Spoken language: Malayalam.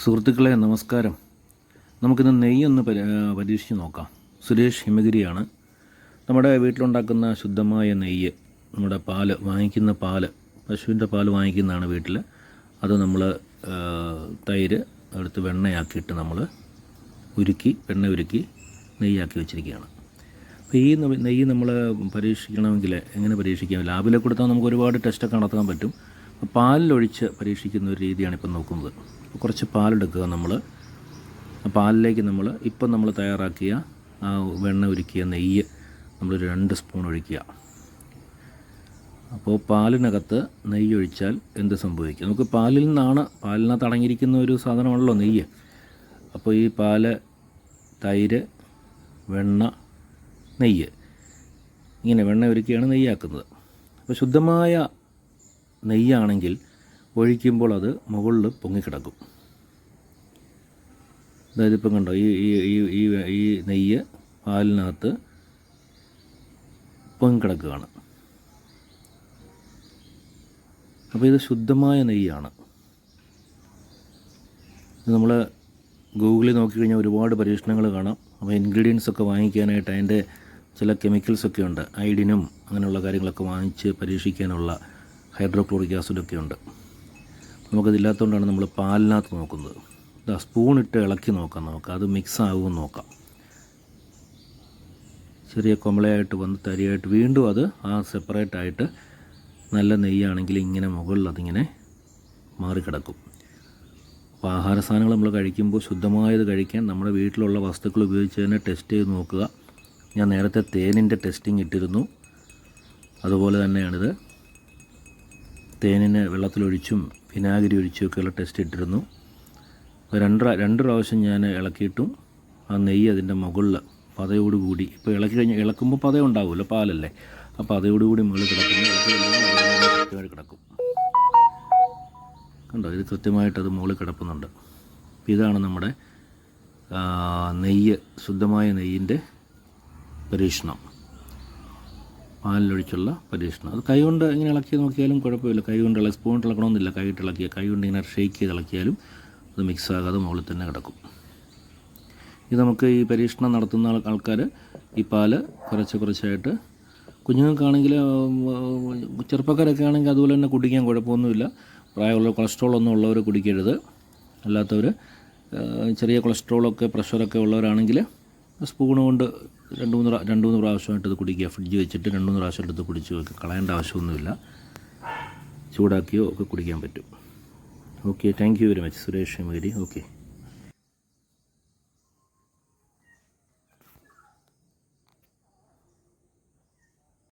സുഹൃത്തുക്കളെ നമസ്കാരം. നമുക്കിന്ന് നെയ്യൊന്ന് പരി പരീക്ഷിച്ച് നോക്കാം. സുരേഷ് ഹിമഗിരിയാണ്. നമ്മുടെ വീട്ടിലുണ്ടാക്കുന്ന ശുദ്ധമായ നെയ്യ് നമ്മുടെ പാൽ വാങ്ങിക്കുന്ന പാൽ പശുവിന്റെ പാൽ വാങ്ങിക്കുന്നതാണ് വീട്ടിൽ അത് നമ്മൾ തൈര് എടുത്ത് വെണ്ണയാക്കിയിട്ട് നമ്മൾ ഉരുക്കി വെണ്ണ ഉരുക്കി നെയ്യാക്കി വെച്ചിരിക്കുകയാണ്. അപ്പോൾ ഈ നെയ്യ് നമ്മൾ പരീക്ഷിക്കണമെങ്കിൽ എങ്ങനെ പരീക്ഷിക്കാം? ലാബിലേക്ക് കൊടുത്താൽ നമുക്ക് ഒരുപാട് ടെസ്റ്റൊക്കെ നടത്താൻ പറ്റും. പാലിലൊഴിച്ച് പരീക്ഷിക്കുന്ന ഒരു രീതിയാണ് ഇപ്പം നോക്കുന്നത്. കുറച്ച് പാലെടുക്കുക നമ്മൾ പാലിലേക്ക് നമ്മൾ ഇപ്പം നമ്മൾ തയ്യാറാക്കിയ ആ വെണ്ണ ഒരുക്കിയ നെയ്യ് നമ്മൾ രണ്ട് സ്പൂൺ ഒഴിക്കുക. അപ്പോൾ പാലിനകത്ത് നെയ്യ് ഒഴിച്ചാൽ എന്ത് സംഭവിക്കും? നമുക്ക് പാലിൽ നിന്നാണ് പാലിനകത്ത് അടങ്ങിയിരിക്കുന്ന ഒരു സാധനമാണല്ലോ നെയ്യ്. അപ്പോൾ ഈ പാൽ തൈര് വെണ്ണ നെയ്യ്. ഇങ്ങനെ വെണ്ണ ഒരുക്കിയാണ് നെയ്യാക്കുന്നത്. അപ്പോൾ ശുദ്ധമായ നെയ്യാണെങ്കിൽ ഒഴിക്കുമ്പോൾ അത് മുകളിൽ പൊങ്ങിക്കിടക്കും. അതായത് ഇപ്പം കണ്ടോ ഈ ഈ ഈ ഈ നെയ്യ് പാലിനകത്ത് പൊങ്ങിക്കിടക്കുകയാണ്. അപ്പോൾ ഇത് ശുദ്ധമായ നെയ്യാണ്. നമ്മൾ ഗൂഗിളിൽ നോക്കിക്കഴിഞ്ഞാൽ ഒരുപാട് പരീക്ഷണങ്ങൾ കാണാം. അപ്പോൾ ഇൻഗ്രീഡിയൻസ് ഒക്കെ വാങ്ങിക്കാനായിട്ട് അതിന്റെ ചില കെമിക്കൽസൊക്കെ ഉണ്ട്. ഐഡിനും അങ്ങനെയുള്ള കാര്യങ്ങളൊക്കെ വാങ്ങിച്ച് പരീക്ഷിക്കാനുള്ള ഹൈഡ്രോക്ലോറിക് ആസിഡൊക്കെ ഉണ്ട്. നമുക്കതില്ലാത്തതുകൊണ്ടാണ് നമ്മൾ പാലിനകത്ത് നോക്കുന്നത്. ഇതാ സ്പൂൺ ഇട്ട് ഇളക്കി നോക്കാം നമുക്ക്. അത് മിക്സ് ആകുമെന്ന് നോക്കാം. ചെറിയ കൊമളയായിട്ട് വന്ന് തരിയായിട്ട് വീണ്ടും അത് ആ സെപ്പറേറ്റ് ആയിട്ട് നല്ല നെയ്യാണെങ്കിൽ ഇങ്ങനെ മുകളിൽ അതിങ്ങനെ മാറിക്കിടക്കും. അപ്പോൾ ആഹാര സാധനങ്ങൾ നമ്മൾ കഴിക്കുമ്പോൾ ശുദ്ധമായത് കഴിക്കാൻ നമ്മുടെ വീട്ടിലുള്ള വസ്തുക്കൾ ഉപയോഗിച്ച് തന്നെ ടെസ്റ്റ് ചെയ്ത് നോക്കുക. ഞാൻ നേരത്തെ തേനിന്റെ ടെസ്റ്റിംഗ് ഇട്ടിരുന്നു. അതുപോലെ തന്നെയാണിത്. തേനിനെ വെള്ളത്തിലൊഴിച്ചും വിനാഗിരി ഒഴിച്ചും ഒക്കെയുള്ള ടെസ്റ്റ് ഇട്ടിരുന്നു. അപ്പോൾ രണ്ട് രണ്ട് പ്രാവശ്യം ഞാൻ ഇളക്കിയിട്ടും ആ നെയ്യ് അതിന്റെ മുകളിൽ പതയോടുകൂടി ഇപ്പോൾ ഇളക്കി കഴിഞ്ഞ് ഇളക്കുമ്പോൾ പത ഉണ്ടാവുമല്ലോ പാലല്ലേ? ആ പതയോടുകൂടി മുകളിൽ കിടക്കുന്നു കൃത്യമായിട്ട് കിടക്കും. കണ്ടോ? ഇത് കൃത്യമായിട്ട് അത് മുകളിൽ കിടക്കുന്നുണ്ട് അപ്പോൾ ഇതാണ് നമ്മുടെ നെയ്യ് ശുദ്ധമായ നെയ്യിന്റെ പരീക്ഷണം. പാലിലൊഴിച്ചുള്ള പരീക്ഷണം. അത് കൈകൊണ്ട് ഇങ്ങനെ ഇളക്കി നോക്കിയാലും കുഴപ്പമില്ല. കൈകൊണ്ട് ഇളക്കി സ്പൂൺ ഇളക്കണമെന്നില്ല. കൈയിട്ട് ഇളക്കിയ കൈകൊണ്ട് ഇങ്ങനെ ഷേക്ക് ചെയ്ത് ഇളക്കിയാലും അത് മിക്സ് ആകാതെ മുകളിൽ തന്നെ കിടക്കും. ഇത് നമുക്ക് ഈ പരീക്ഷണം നടത്തുന്ന ആൾ- ആൾക്കാർ ഈ പാൽ കുറച്ച് കുറച്ചായിട്ട് കുഞ്ഞുങ്ങൾക്കാണെങ്കിൽ ചെറുപ്പക്കാരൊക്കെ ആണെങ്കിൽ അതുപോലെ തന്നെ കുടിക്കാൻ കുഴപ്പമൊന്നുമില്ല. പ്രായമുള്ള കൊളസ്ട്രോൾ ഒന്നും ഉള്ളവർ കുടിക്കരുത്. അല്ലാത്തവർ ചെറിയ കൊളസ്ട്രോളൊക്കെ പ്രഷറൊക്കെ ഉള്ളവരാണെങ്കിൽ സ്പൂൺ കൊണ്ട് രണ്ട് മൂന്ന് രണ്ട് മൂന്ന് പ്രാവശ്യമായിട്ട് ഇത് കുടിക്കുക. ഫ്രിഡ്ജ് വെച്ചിട്ട് രണ്ട് മൂന്ന് പ്രാവശ്യം എടുത്ത് കുടിച്ച് കളയേണ്ട ആവശ്യമൊന്നുമില്ല. ചൂടാക്കിയോ ഒക്കെ കുടിക്കാൻ പറ്റും. Okay thank you very much Suresh Mary okay.